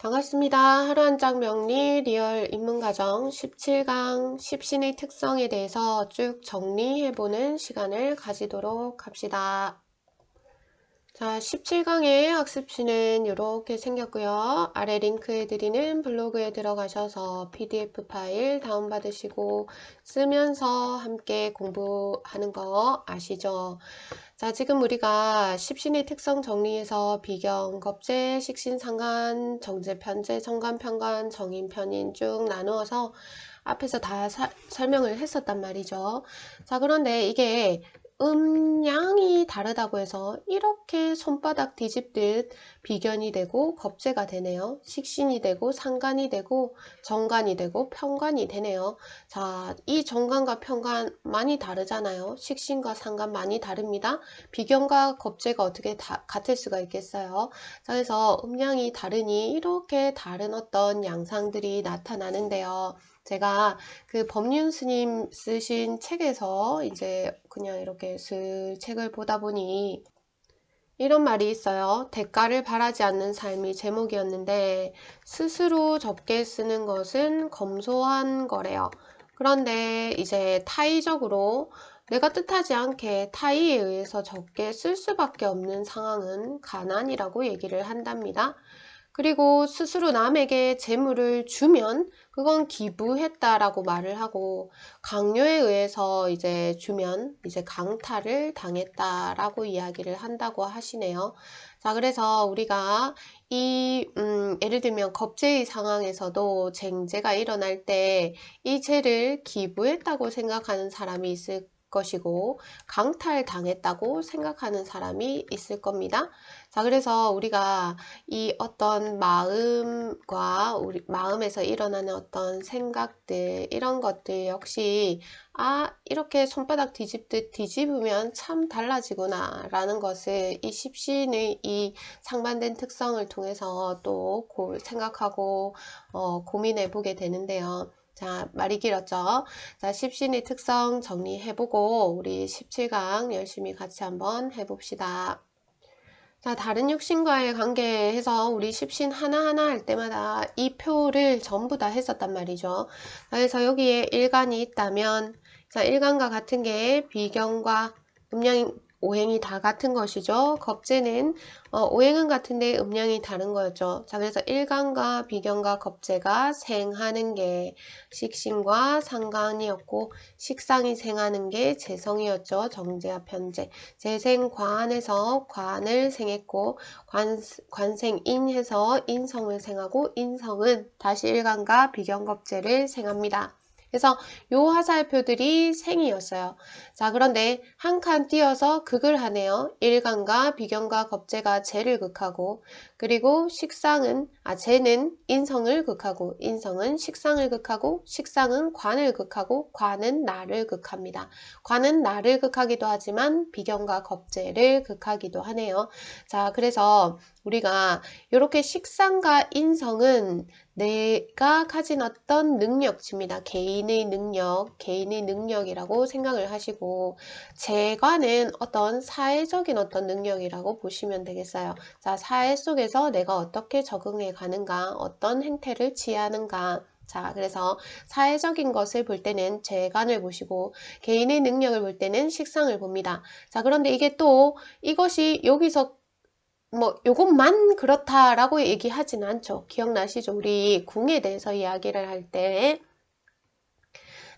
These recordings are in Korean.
반갑습니다. 하루 한 장 명리 리얼 인문가정 17강 10신의 특성에 대해서 쭉 정리해보는 시간을 가지도록 합시다. 자, 17강의 학습시는 이렇게 생겼고요. 아래 링크해 드리는 블로그에 들어가셔서 PDF 파일 다운받으시고 쓰면서 함께 공부하는 거 아시죠? 자, 지금 우리가 십신의 특성 정리해서 비경, 겁재, 식신, 상관, 정제, 편제, 정관, 편관, 정인, 편인 쭉 나누어서 앞에서 다 사, 설명을 했었단 말이죠. 자, 그런데 이게 음량이 다르다고 해서 이렇게 손바닥 뒤집듯 비견이 되고 겁재가 되네요. 식신이 되고 상관이 되고 정관이 되고 편관이 되네요. 자, 이 정관과 편관 많이 다르잖아요. 식신과 상관 많이 다릅니다. 비견과 겁재가 어떻게 다, 같을 수가 있겠어요. 자, 그래서 음량이 다르니 이렇게 다른 어떤 양상들이 나타나는데요. 제가 그 법륜 스님 쓰신 책에서 이제 그냥 이렇게 슬 책을 보다 보니 이런 말이 있어요. 대가를 바라지 않는 삶이 제목이었는데 스스로 적게 쓰는 것은 검소한 거래요. 그런데 이제 타의적으로 내가 뜻하지 않게 타의에 의해서 적게 쓸 수밖에 없는 상황은 가난이라고 얘기를 한답니다. 그리고 스스로 남에게 재물을 주면 그건 기부했다라고 말을 하고 강요에 의해서 이제 주면 이제 강탈을 당했다라고 이야기를 한다고 하시네요. 자, 그래서 우리가 이, 음, 예를 들면 겁제의 상황에서도 쟁제가 일어날 때 이 죄를 기부했다고 생각하는 사람이 있을 것이고 강탈당했다고 생각하는 사람이 있을 겁니다. 자, 그래서 우리가 이 어떤 마음과 우리 마음에서 일어나는 어떤 생각들 이런 것들 역시 아 이렇게 손바닥 뒤집듯 뒤집으면 참 달라지구나 라는 것을 이 십신의 이 상반된 특성을 통해서 또 생각하고 어, 고민해 보게 되는데요. 자, 말이 길었죠? 자, 십신의 특성 정리해보고 우리 17강 열심히 같이 한번 해봅시다. 자, 다른 육신과의 관계해서 우리 십신 하나하나 할 때마다 이 표를 전부 다 했었단 말이죠. 그래서 여기에 일간이 있다면, 자, 일간과 같은 게 비경과 음량 오행이 다 같은 것이죠. 겁재는 어, 오행은 같은데 음량이 다른 거였죠. 자 그래서 일간과 비견과 겁재가 생하는 게 식신과 상관이었고 식상이 생하는 게 재성이었죠. 정제와 편제. 재생 관에서 관을 생했고 관, 관생인 해서 인성을 생하고 인성은 다시 일간과 비견 겁재를 생합니다. 그래서 요 화살표들이 생이었어요. 자 그런데 한 칸 띄어서 극을 하네요. 일간과 비견과 겁재가 재를 극하고 그리고 식상은 아 재는 인성을 극하고 인성은 식상을 극하고 식상은 관을 극하고 관은 나를 극합니다. 관은 나를 극하기도 하지만 비견과 겁재를 극하기도 하네요. 자 그래서 우리가 이렇게 식상과 인성은 내가 가진 어떤 능력치입니다. 개인의 능력, 개인의 능력이라고 생각을 하시고 재관은 어떤 사회적인 어떤 능력이라고 보시면 되겠어요. 자, 사회 속에서 내가 어떻게 적응해 가는가, 어떤 행태를 취하는가, 자, 그래서 사회적인 것을 볼 때는 재관을 보시고 개인의 능력을 볼 때는 식상을 봅니다. 자, 그런데 이게 또 이것이 여기서 뭐 요것만 그렇다라고 얘기하진 않죠. 기억나시죠? 우리 궁에 대해서 이야기를 할 때.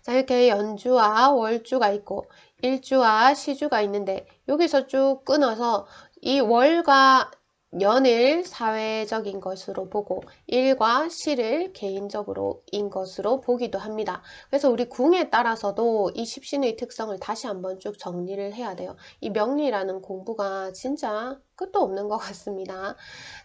자 이렇게 연주와 월주가 있고 일주와 시주가 있는데 여기서 쭉 끊어서 이 월과 연을 사회적인 것으로 보고 일과 시를 개인적으로 인 것으로 보기도 합니다. 그래서 우리 궁에 따라서도 이 십신의 특성을 다시 한번 쭉 정리를 해야 돼요. 이 명리라는 공부가 진짜 끝도 없는 것 같습니다.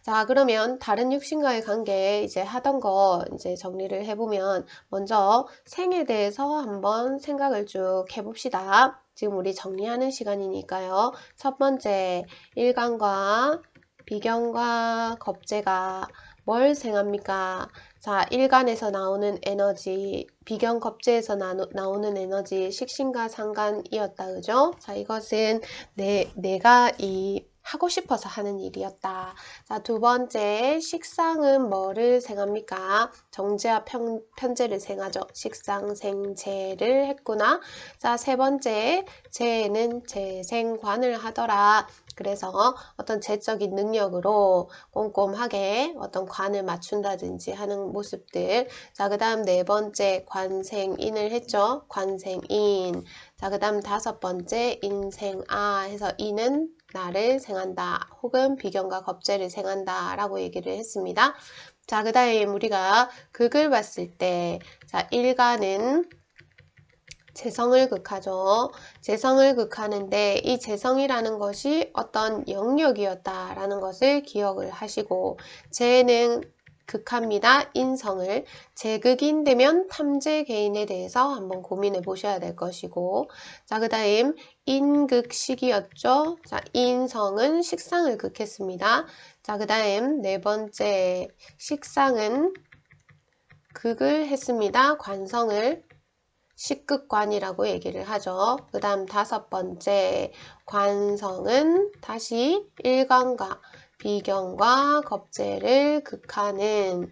자 그러면 다른 육신과의 관계 이제 하던 거 이제 정리를 해보면 먼저 생에 대해서 한번 생각을 쭉 해봅시다. 지금 우리 정리하는 시간이니까요. 첫 번째 일간과 비경과 겁재가 뭘 생합니까? 자, 일간에서 나오는 에너지, 비경 겁재에서 나오는 에너지, 식신과 상관이었다. 그죠? 자, 이것은 내, 내가 이 하고 싶어서 하는 일이었다. 자, 두 번째, 식상은 뭐를 생합니까? 정제와 편, 편제를 생하죠. 식상, 생제를 했구나. 자, 세 번째, 재는 재생관을 하더라. 그래서 어떤 재적인 능력으로 꼼꼼하게 어떤 관을 맞춘다든지 하는 모습들. 자, 그 다음 네 번째 관생인을 했죠. 관생인. 자, 그 다음 다섯 번째 인생아 해서 인은 나를 생한다. 혹은 비견과 겁제를 생한다. 라고 얘기를 했습니다. 자, 그 다음 우리가 극을 봤을 때, 자, 일가는 재성을 극하죠. 재성을 극하는데 이 재성이라는 것이 어떤 영역이었다라는 것을 기억을 하시고 재는 극합니다. 인성을 재극인 되면 탐재 개인에 대해서 한번 고민해 보셔야 될 것이고 자 그 다음 인극식이었죠. 자 인성은 식상을 극했습니다. 자 그 다음 네 번째 식상은 극을 했습니다. 관성을 식극관이라고 얘기를 하죠. 그 다음 다섯 번째 관성은 다시 일관과 비경과 겁제를 극하는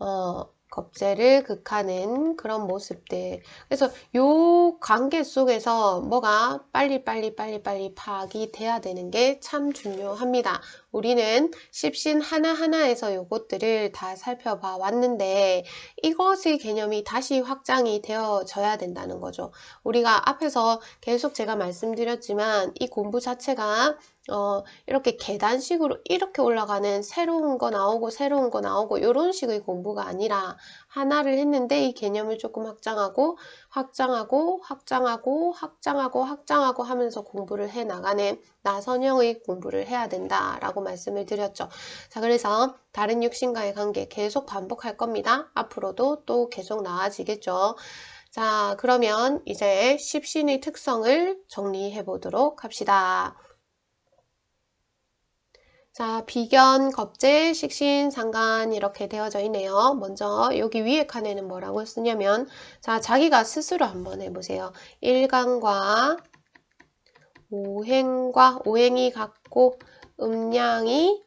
어, 겁제를 극하는 그런 모습들. 그래서 요 관계 속에서 뭐가 빨리빨리 빨리빨리 파악이 돼야 되는 게 참 중요합니다. 우리는 십신 하나하나에서 요것들을 다 살펴봐 왔는데 이것의 개념이 다시 확장이 되어져야 된다는 거죠. 우리가 앞에서 계속 제가 말씀드렸지만 이 공부 자체가 어, 이렇게 계단식으로 이렇게 올라가는 새로운 거 나오고 새로운 거 나오고 이런 식의 공부가 아니라 하나를 했는데 이 개념을 조금 확장하고 확장하고 확장하고 확장하고 확장하고 하면서 공부를 해 나가는 나선형의 공부를 해야 된다라고 말씀을 드렸죠. 자, 그래서 다른 육신과의 관계 계속 반복할 겁니다. 앞으로도 또 계속 나아지겠죠. 자, 그러면 이제 십신의 특성을 정리해 보도록 합시다. 자, 비견, 겁재, 식신, 상간 이렇게 되어져 있네요. 먼저 여기 위에 칸에는 뭐라고 쓰냐면 자, 자기가 스스로 한번 해보세요. 일간과 오행과 오행이 같고 음량이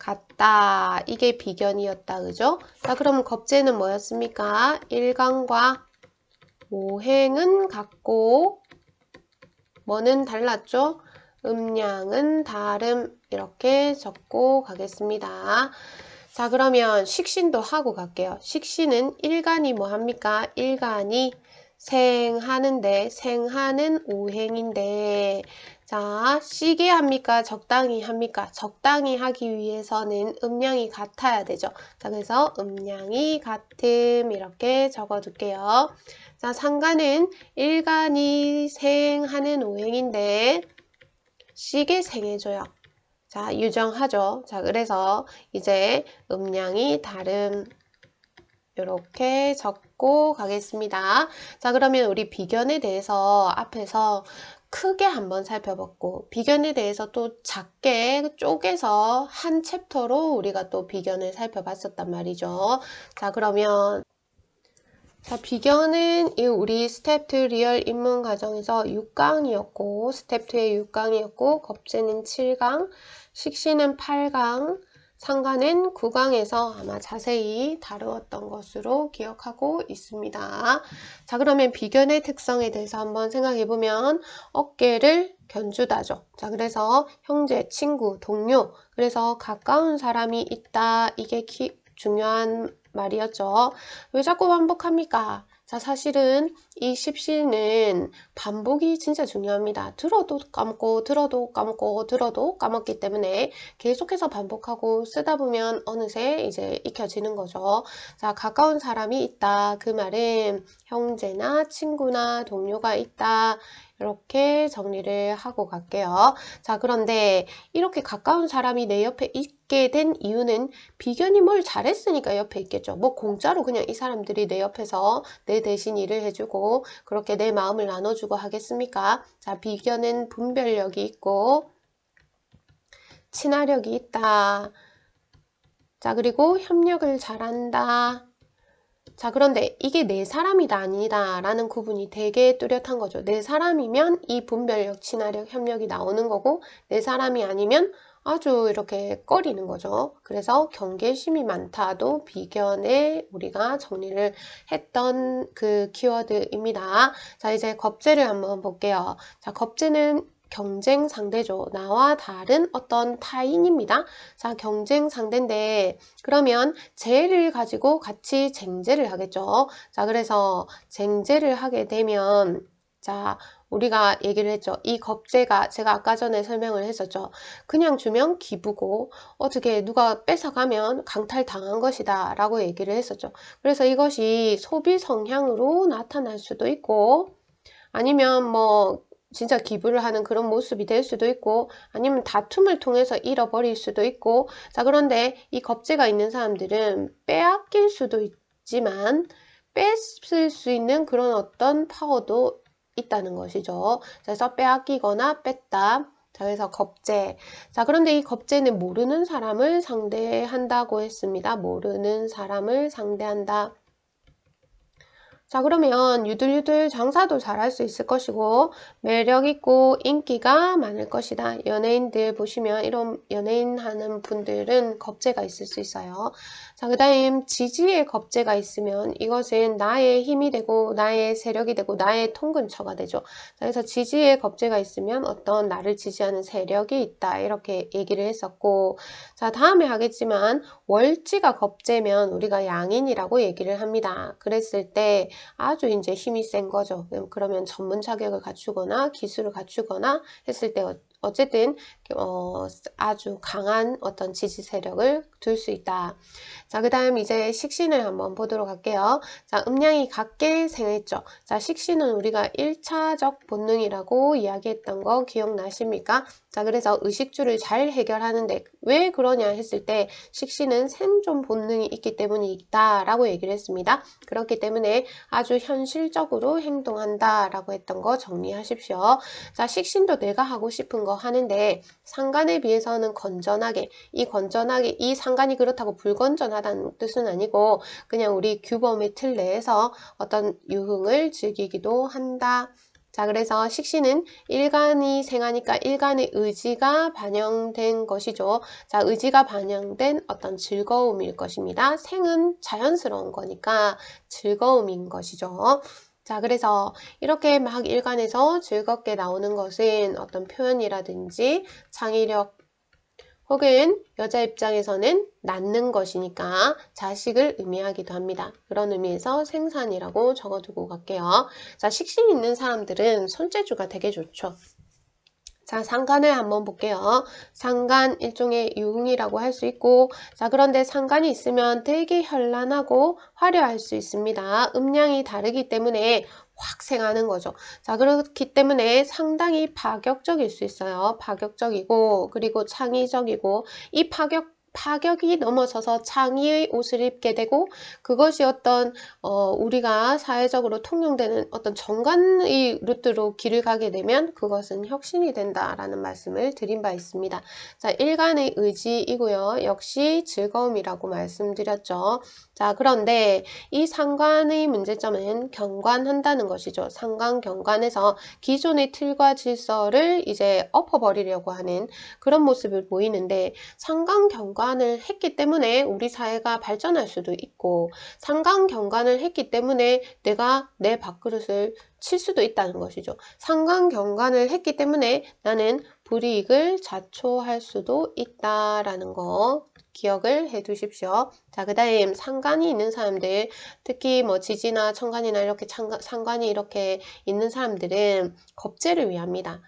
같다. 이게 비견이었다. 그죠? 자, 그럼 겁재는 뭐였습니까? 일간과 오행은 같고 뭐는 달랐죠? 음량은 다름 이렇게 적고 가겠습니다. 자 그러면 식신도 하고 갈게요. 식신은 일간이 뭐 합니까? 일간이 생하는데 생하는 오행인데 자 시계 합니까? 적당히 합니까? 적당히 하기 위해서는 음량이 같아야 되죠. 자 그래서 음량이 같음 이렇게 적어둘게요. 자 상간은 일간이 생하는 오행인데 시계 생해줘요. 자, 유정하죠. 자, 그래서 이제 음량이 다른 이렇게 적고 가겠습니다. 자, 그러면 우리 비견에 대해서 앞에서 크게 한번 살펴봤고 비견에 대해서 또 작게 쪼개서 한 챕터로 우리가 또 비견을 살펴봤었단 말이죠. 자, 그러면 자, 비견은 이 우리 스텝 2 리얼 입문 과정에서 6강이었고 스텝 2의 6강이었고 겁재는 7강, 식신은 8강, 상관은 9강에서 아마 자세히 다루었던 것으로 기억하고 있습니다. 자 그러면 비견의 특성에 대해서 한번 생각해 보면 어깨를 견주다죠. 자 그래서 형제, 친구, 동료 그래서 가까운 사람이 있다 이게 키, 중요한 말이었죠. 왜 자꾸 반복합니까? 자, 사실은 이 십시는 반복이 진짜 중요합니다. 들어도 까먹고, 들어도 까먹고, 들어도 까먹기 때문에 계속해서 반복하고 쓰다 보면 어느새 이제 익혀지는 거죠. 자, 가까운 사람이 있다. 그 말은 형제나 친구나 동료가 있다. 이렇게 정리를 하고 갈게요. 자, 그런데 이렇게 가까운 사람이 내 옆에 있게 된 이유는 비견이 뭘 잘했으니까 옆에 있겠죠. 뭐 공짜로 그냥 이 사람들이 내 옆에서 내 대신 일을 해주고 그렇게 내 마음을 나눠주고 하겠습니까? 자, 비견은 분별력이 있고 친화력이 있다. 자, 그리고 협력을 잘한다. 자, 그런데 이게 내 사람이다 아니다 라는 구분이 되게 뚜렷한 거죠. 내 사람이면 이 분별력, 친화력, 협력이 나오는 거고 내 사람이 아니면 아주 이렇게 꺼리는 거죠. 그래서 경계심이 많다도 비견에 우리가 정리를 했던 그 키워드입니다. 자, 이제 겁재를 한번 볼게요. 자, 겁재는 경쟁 상대죠. 나와 다른 어떤 타인입니다. 자, 경쟁 상대인데 그러면 재를 가지고 같이 쟁제를 하겠죠. 자, 그래서 쟁제를 하게 되면 자, 우리가 얘기를 했죠. 이 겁재가 제가 아까 전에 설명을 했었죠. 그냥 주면 기부고 어떻게 누가 뺏어가면 강탈당한 것이다 라고 얘기를 했었죠. 그래서 이것이 소비 성향으로 나타날 수도 있고 아니면 뭐 진짜 기부를 하는 그런 모습이 될 수도 있고 아니면 다툼을 통해서 잃어버릴 수도 있고 자 그런데 이 겁재가 있는 사람들은 빼앗길 수도 있지만 뺏을 수 있는 그런 어떤 파워도 있다는 것이죠. 그래서 빼앗기거나 뺐다. 자, 그래서 겁재. 자, 그런데 이 겁재는 모르는 사람을 상대한다고 했습니다. 모르는 사람을 상대한다. 자 그러면 유들유들 장사도 잘할 수 있을 것이고 매력있고 인기가 많을 것이다. 연예인들 보시면 이런 연예인 하는 분들은 겁재가 있을 수 있어요. 자, 그 다음 지지의 겁재가 있으면 이것은 나의 힘이 되고 나의 세력이 되고 나의 통근처가 되죠. 자, 그래서 지지의 겁재가 있으면 어떤 나를 지지하는 세력이 있다 이렇게 얘기를 했었고 자 다음에 하겠지만 월지가 겁재면 우리가 양인이라고 얘기를 합니다. 그랬을 때 아주 이제 힘이 센 거죠. 그러면 전문 자격을 갖추거나 기술을 갖추거나 했을 때 어쨌든 어, 아주 강한 어떤 지지 세력을 둘 수 있다. 자, 그 다음 이제 식신을 한번 보도록 할게요. 자, 음양이 같게 생했죠. 자, 식신은 우리가 1차적 본능이라고 이야기했던 거 기억나십니까? 자, 그래서 의식주를 잘 해결하는데 왜 그러냐 했을 때 식신은 생존 본능이 있기 때문이 있다라고 얘기를 했습니다. 그렇기 때문에 아주 현실적으로 행동한다라고 했던 거 정리하십시오. 자, 식신도 내가 하고 싶은 거 하는데 상관에 비해서는 건전하게 이 건전하게 이 상관이 그렇다고 불건전하 다는 뜻은 아니고 그냥 우리 규범의 틀 내에서 어떤 유흥을 즐기기도 한다. 자, 그래서 식신은 일간이 생하니까 일간의 의지가 반영된 것이죠. 자, 의지가 반영된 어떤 즐거움일 것입니다. 생은 자연스러운 거니까 즐거움인 것이죠. 자, 그래서 이렇게 막 일간에서 즐겁게 나오는 것은 어떤 표현이라든지 창의력 혹은 여자 입장에서는 낳는 것이니까 자식을 의미하기도 합니다. 그런 의미에서 생산이라고 적어두고 갈게요. 자, 식신 있는 사람들은 손재주가 되게 좋죠. 자, 상간을 한번 볼게요. 상간 일종의 유흥이라고 할 수 있고 자, 그런데 상간이 있으면 되게 현란하고 화려할 수 있습니다. 음량이 다르기 때문에 확 생하는 거죠. 자, 그렇기 때문에 상당히 파격적일 수 있어요. 파격적이고 그리고 창의적이고 이 파격 파격이 넘어서서 창의의 옷을 입게 되고 그것이 어떤 어, 우리가 사회적으로 통용되는 어떤 정관의 루트로 길을 가게 되면 그것은 혁신이 된다라는 말씀을 드린 바 있습니다. 자, 일간의 의지이고요. 역시 즐거움이라고 말씀드렸죠. 자, 그런데 이 상관의 문제점은 경관한다는 것이죠. 상관 경관에서 기존의 틀과 질서를 이제 엎어버리려고 하는 그런 모습을 보이는데 상관 경관을 했기 때문에 우리 사회가 발전할 수도 있고 상관 경관을 했기 때문에 내가 내 밥그릇을 칠 수도 있다는 것이죠. 상관 경관을 했기 때문에 나는 불이익을 자초할 수도 있다라는 거 기억을 해 두십시오. 자, 그 다음 상관이 있는 사람들, 특히 뭐 지지나 청관이나 이렇게 상관이 이렇게 있는 사람들은 겁재를 위합니다.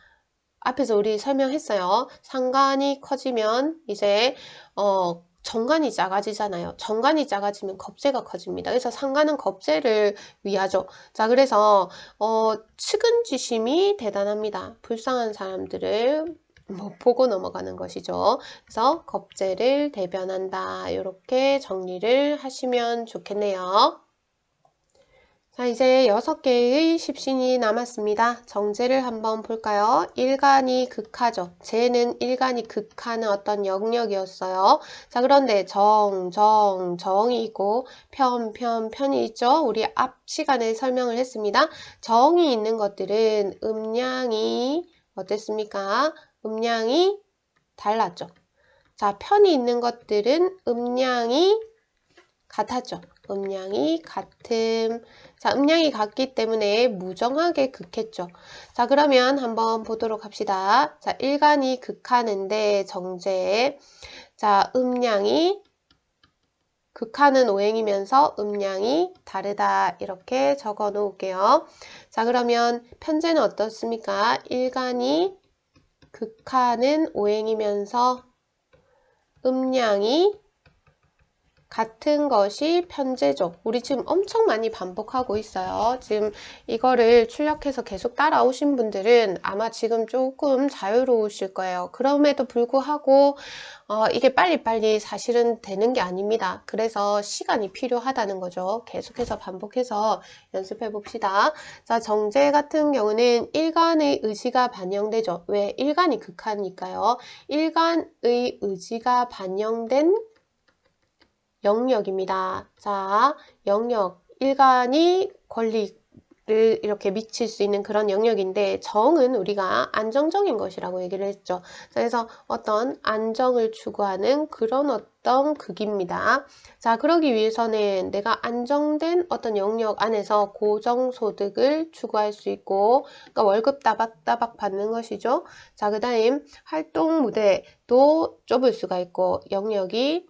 앞에서 우리 설명했어요. 상관이 커지면 이제 어 정관이 작아지잖아요. 정관이 작아지면 겁재가 커집니다. 그래서 상관은 겁재를 위하죠. 자, 그래서 어, 측은지심이 대단합니다. 불쌍한 사람들을 뭐 보고 넘어가는 것이죠. 그래서 겁재를 대변한다. 이렇게 정리를 하시면 좋겠네요. 자, 이제 6개의 십신이 남았습니다. 정제를 한번 볼까요? 일간이 극하죠. 재는 일간이 극하는 어떤 영역이었어요. 자, 그런데 정, 정, 정이 있고 편, 편, 편이 있죠. 우리 앞 시간에 설명을 했습니다. 정이 있는 것들은 음량이 어땠습니까? 음량이 달랐죠. 자, 편이 있는 것들은 음량이 같았죠. 음량이 같음. 자, 음량이 같기 때문에 무정하게 극했죠. 자, 그러면 한번 보도록 합시다. 자, 일간이 극하는데 정제. 자, 음량이 극하는 오행이면서 음량이 다르다. 이렇게 적어 놓을게요. 자, 그러면 편제는 어떻습니까? 일간이 극하는 오행이면서 음량이 같은 것이 편제죠. 우리 지금 엄청 많이 반복하고 있어요. 지금 이거를 출력해서 계속 따라오신 분들은 아마 지금 조금 자유로우실 거예요. 그럼에도 불구하고 어, 이게 빨리빨리 사실은 되는 게 아닙니다. 그래서 시간이 필요하다는 거죠. 계속해서 반복해서 연습해 봅시다. 자, 정제 같은 경우는 일간의 의지가 반영되죠. 왜? 일간이 극하니까요. 일간의 의지가 반영된 영역입니다. 자, 영역. 일간이 권리를 이렇게 미칠 수 있는 그런 영역인데 정은 우리가 안정적인 것이라고 얘기를 했죠. 그래서 어떤 안정을 추구하는 그런 어떤 극입니다. 자, 그러기 위해서는 내가 안정된 어떤 영역 안에서 고정소득을 추구할 수 있고 그러니까 월급 따박따박 받는 것이죠. 자, 그 다음 활동 무대도 좁을 수가 있고 영역이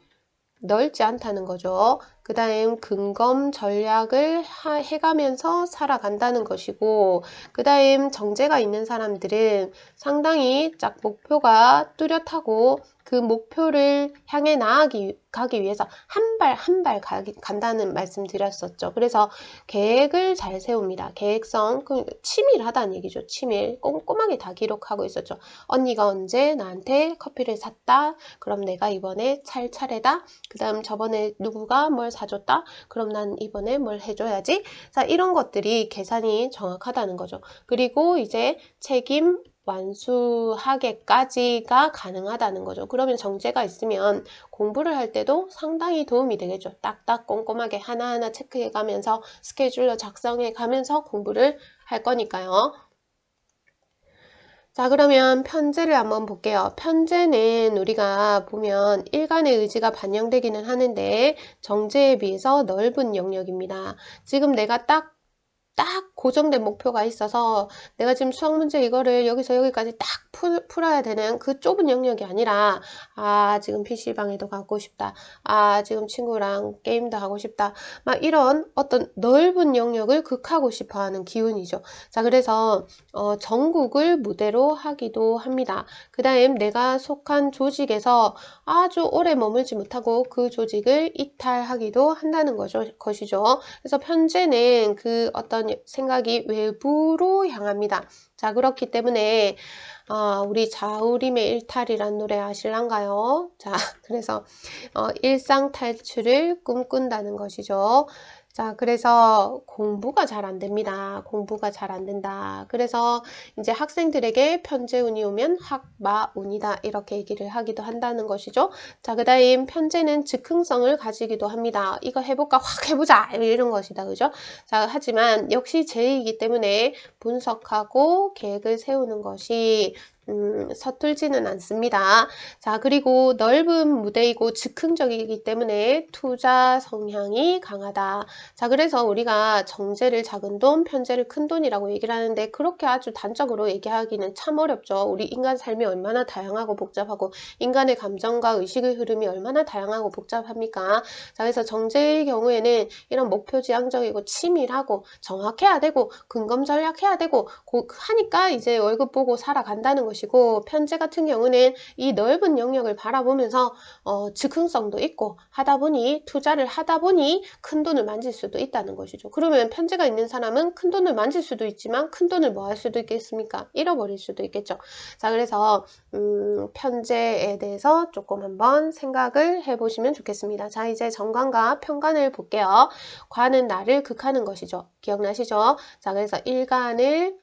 넓지 않다는 거죠. 그 다음 근검 전략을 해가면서 살아간다는 것이고 그 다음 정제가 있는 사람들은 상당히 짝 목표가 뚜렷하고 그 목표를 향해 나아가기 가기 위해서 한 발 한 발 간다는 말씀 드렸었죠. 그래서 계획을 잘 세웁니다. 계획성, 그 치밀하다는 얘기죠. 치밀. 꼼꼼하게 다 기록하고 있었죠. 언니가 언제 나한테 커피를 샀다. 그럼 내가 이번에 찰 차례다. 그 다음 저번에 누구가 뭘 사줬다. 그럼 난 이번에 뭘 해줘야지. 자, 이런 것들이 계산이 정확하다는 거죠. 그리고 이제 책임 완수하게까지가 가능하다는 거죠. 그러면 정제가 있으면 공부를 할 때도 상당히 도움이 되겠죠. 딱딱 꼼꼼하게 하나하나 체크해 가면서 스케줄러 작성해 가면서 공부를 할 거니까요. 자 그러면 편제를 한번 볼게요. 편제는 우리가 보면 일간의 의지가 반영되기는 하는데 정제에 비해서 넓은 영역입니다. 지금 내가 딱 딱 고정된 목표가 있어서 내가 지금 수학 문제 이거를 여기서 여기까지 딱 풀, 풀어야 되는 그 좁은 영역이 아니라 아 지금 PC방에도 가고 싶다. 아 지금 친구랑 게임도 하고 싶다. 막 이런 어떤 넓은 영역을 극하고 싶어 하는 기운이죠. 자 그래서 어, 전국을 무대로 하기도 합니다. 그 다음 내가 속한 조직에서 아주 오래 머물지 못하고 그 조직을 이탈하기도 한다는 거죠 것이죠. 그래서 편제는 그 어떤 생각이 외부로 향합니다. 자 그렇기 때문에 어, 우리 자우림의 일탈이란 노래 아실란가요? 자 그래서 어, 일상 탈출을 꿈꾼다는 것이죠. 자, 그래서 공부가 잘 안 됩니다. 공부가 잘 안 된다. 그래서 이제 학생들에게 편제운이 오면 학마운이다. 이렇게 얘기를 하기도 한다는 것이죠. 자, 그 다음 편제는 즉흥성을 가지기도 합니다. 이거 해볼까? 확 해보자! 이런 것이다. 그죠? 자, 하지만 역시 제이기 때문에 분석하고 계획을 세우는 것이 음, 서툴지는 않습니다. 자, 그리고 넓은 무대이고 즉흥적이기 때문에 투자 성향이 강하다. 자, 그래서 우리가 정제를 작은 돈, 편제를 큰 돈이라고 얘기를 하는데 그렇게 아주 단적으로 얘기하기는 참 어렵죠. 우리 인간 삶이 얼마나 다양하고 복잡하고 인간의 감정과 의식의 흐름이 얼마나 다양하고 복잡합니까? 자, 그래서 정제의 경우에는 이런 목표 지향적이고 치밀하고 정확해야 되고 근검 전략해야 되고 하니까 이제 월급 보고 살아간다는 것이 것이고 편제 같은 경우는 이 넓은 영역을 바라보면서 어, 즉흥성도 있고 하다 보니 투자를 하다 보니 큰 돈을 만질 수도 있다는 것이죠. 그러면 편제가 있는 사람은 큰 돈을 만질 수도 있지만 큰 돈을 뭐 할 수도 있겠습니까? 잃어버릴 수도 있겠죠. 자 그래서 음, 편제에 대해서 조금 한번 생각을 해보시면 좋겠습니다. 자 이제 정관과 편관을 볼게요. 관은 나를 극하는 것이죠. 기억나시죠? 자 그래서 일간을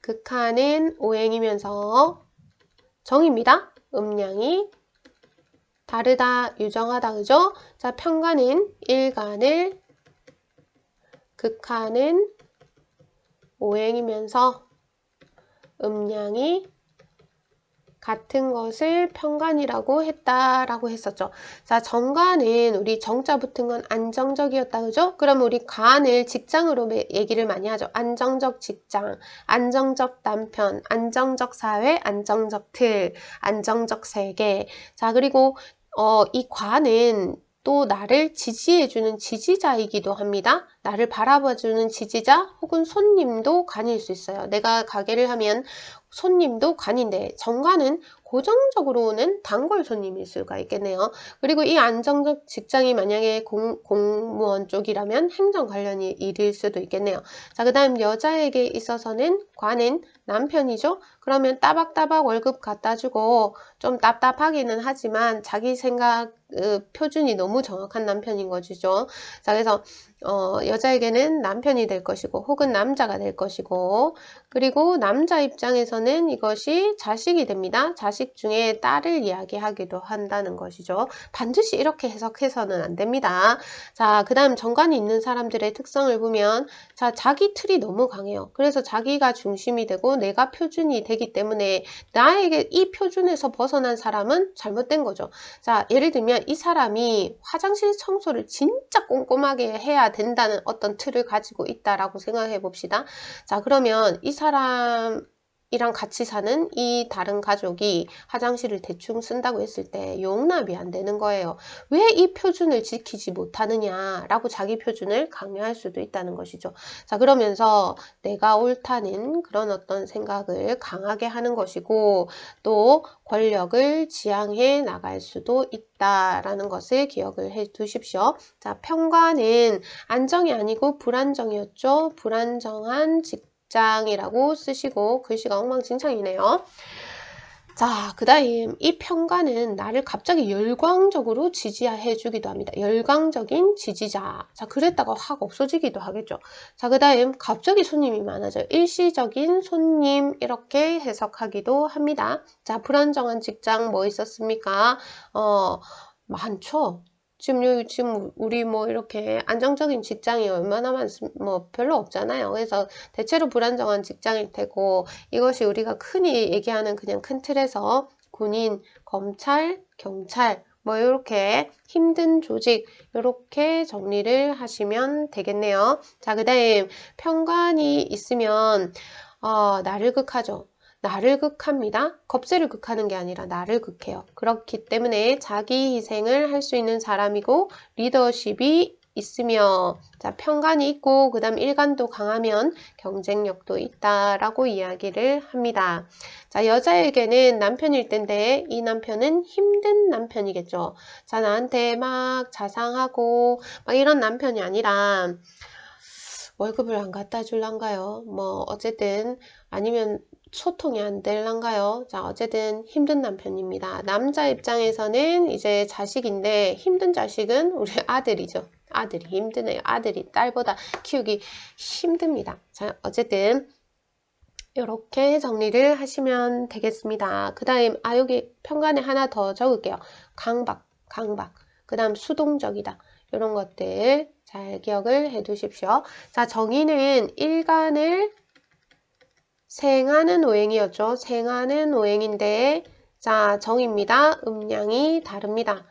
극하는 오행이면서 정입니다. 음량이 다르다, 유정하다, 그죠? 자, 편관은 일간을 극하는 오행이면서 음량이 같은 것을 편관이라고 했다라고 했었죠. 자, 정관은 우리 정자 붙은 건 안정적이었다. 그죠? 그럼 우리 관을 직장으로 얘기를 많이 하죠. 안정적 직장, 안정적 남편, 안정적 사회, 안정적 틀, 안정적 세계. 자, 그리고 어, 이 관은 또 나를 지지해주는 지지자이기도 합니다. 나를 바라봐주는 지지자 혹은 손님도 관일 수 있어요. 내가 가게를 하면 손님도 관인데 정관은 고정적으로는 단골 손님일 수가 있겠네요. 그리고 이 안정적 직장이 만약에 공, 공무원 쪽이라면 행정 관련 일일 수도 있겠네요. 자, 그 다음 여자에게 있어서는 관은 남편이죠. 그러면 따박따박 월급 갖다 주고 좀 답답하기는 하지만 자기 생각 그 표준이 너무 정확한 남편인 것이죠. 자, 그래서 어, 여자에게는 남편이 될 것이고 혹은 남자가 될 것이고 그리고 남자 입장에서는 이것이 자식이 됩니다. 자식 중에 딸을 이야기하기도 한다는 것이죠. 반드시 이렇게 해석해서는 안 됩니다. 자, 그 다음 정관이 있는 사람들의 특성을 보면 자, 자기 틀이 너무 강해요. 그래서 자기가 중심이 되고 내가 표준이 되기 때문에 나에게 이 표준에서 벗어난 사람은 잘못된 거죠. 자, 예를 들면 이 사람이 화장실 청소를 진짜 꼼꼼하게 해야 된다는 어떤 틀을 가지고 있다라고 생각해 봅시다. 자, 그러면 이 사람 이랑 같이 사는 이 다른 가족이 화장실을 대충 쓴다고 했을 때 용납이 안 되는 거예요. 왜 이 표준을 지키지 못하느냐라고 자기 표준을 강요할 수도 있다는 것이죠. 자 그러면서 내가 옳다는 그런 어떤 생각을 강하게 하는 것이고 또 권력을 지향해 나갈 수도 있다라는 것을 기억을 해 두십시오. 자 평가는 안정이 아니고 불안정이었죠. 불안정한 직 장이라고 쓰시고 글씨가 엉망진창이네요. 자, 그 다음 이 평가는 나를 갑자기 열광적으로 지지해 주기도 합니다. 열광적인 지지자. 자, 그랬다가 확 없어지기도 하겠죠. 자, 그 다음 갑자기 손님이 많아져요. 일시적인 손님 이렇게 해석하기도 합니다. 자, 불안정한 직장 뭐 있었습니까? 어, 많죠. 지금 지금 우리 뭐 이렇게 안정적인 직장이 얼마나 많습 뭐 별로 없잖아요. 그래서 대체로 불안정한 직장일 테고 이것이 우리가 흔히 얘기하는 그냥 큰 틀에서 군인, 검찰, 경찰 뭐 이렇게 힘든 조직 이렇게 정리를 하시면 되겠네요. 자, 그다음 평관이 있으면 어, 나를 극하죠. 나를 극합니다. 겁세를 극하는 게 아니라 나를 극해요. 그렇기 때문에 자기 희생을 할 수 있는 사람이고 리더십이 있으며 자 편간이 있고 그 다음 일간도 강하면 경쟁력도 있다라고 이야기를 합니다. 자 여자에게는 남편일 텐데 이 남편은 힘든 남편이겠죠. 자 나한테 막 자상하고 막 이런 남편이 아니라 월급을 안 갖다 줄란가요? 뭐 어쨌든 아니면 소통이 안 될란가요? 자, 어쨌든 힘든 남편입니다. 남자 입장에서는 이제 자식인데 힘든 자식은 우리 아들이죠. 아들이 힘드네요. 아들이 딸보다 키우기 힘듭니다. 자, 어쨌든 이렇게 정리를 하시면 되겠습니다. 그 다음 아 여기 편간에 하나 더 적을게요. 강박, 강박. 그 다음 수동적이다. 이런 것들 잘 기억을 해 두십시오. 자, 정의는 일간을 생하는 오행이었죠. 생하는 오행인데 자 정입니다. 음량이 다릅니다.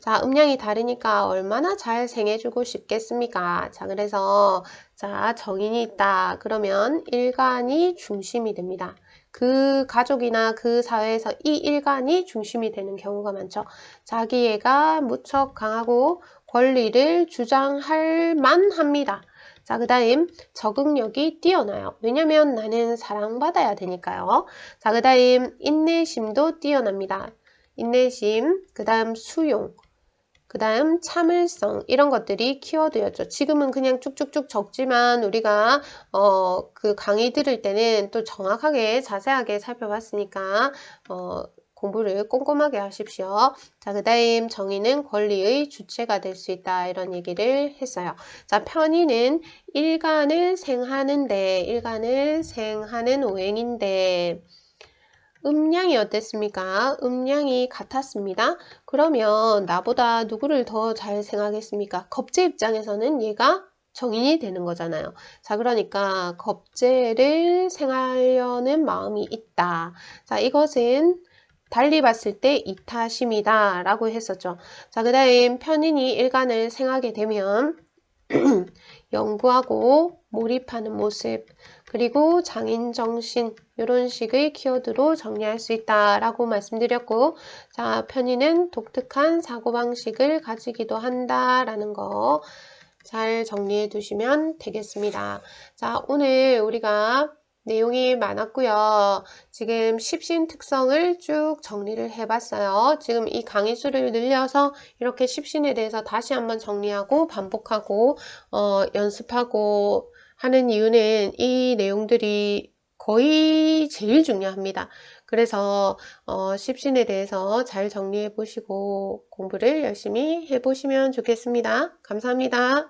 자 음량이 다르니까 얼마나 잘 생해주고 싶겠습니까? 자 그래서 자 정인이 있다. 그러면 일간이 중심이 됩니다. 그 가족이나 그 사회에서 이 일간이 중심이 되는 경우가 많죠. 자기애가 무척 강하고 권리를 주장할 만합니다. 자, 그 다음 적응력이 뛰어나요. 왜냐면 나는 사랑받아야 되니까요. 자, 그 다음 인내심도 뛰어납니다. 인내심, 그 다음 수용, 그 다음 참을성 이런 것들이 키워드였죠. 지금은 그냥 쭉쭉쭉 적지만 우리가 어, 그 강의 들을 때는 또 정확하게 자세하게 살펴봤으니까 어, 공부를 꼼꼼하게 하십시오. 자, 그 다음 정의는 권리의 주체가 될 수 있다. 이런 얘기를 했어요. 자, 편의는 일간을 생하는데, 일간을 생하는 오행인데, 음량이 어땠습니까? 음량이 같았습니다. 그러면 나보다 누구를 더 잘 생하겠습니까? 겁제 입장에서는 얘가 정인이 되는 거잖아요. 자, 그러니까 겁제를 생하려는 마음이 있다. 자, 이것은 달리 봤을 때 이타심이다 라고 했었죠. 자, 그 다음 편인이 일간을 생하게 되면 연구하고 몰입하는 모습 그리고 장인정신 이런 식의 키워드로 정리할 수 있다라고 말씀드렸고 자 편의는 독특한 사고방식을 가지기도 한다라는 거 잘 정리해 두시면 되겠습니다. 자 오늘 우리가 내용이 많았고요. 지금 십신 특성을 쭉 정리를 해봤어요. 지금 이 강의 수를 늘려서 이렇게 십신에 대해서 다시 한번 정리하고 반복하고 어, 연습하고 하는 이유는 이 내용들이 거의 제일 중요합니다. 그래서 어, 십신에 대해서 잘 정리해 보시고 공부를 열심히 해 보시면 좋겠습니다. 감사합니다.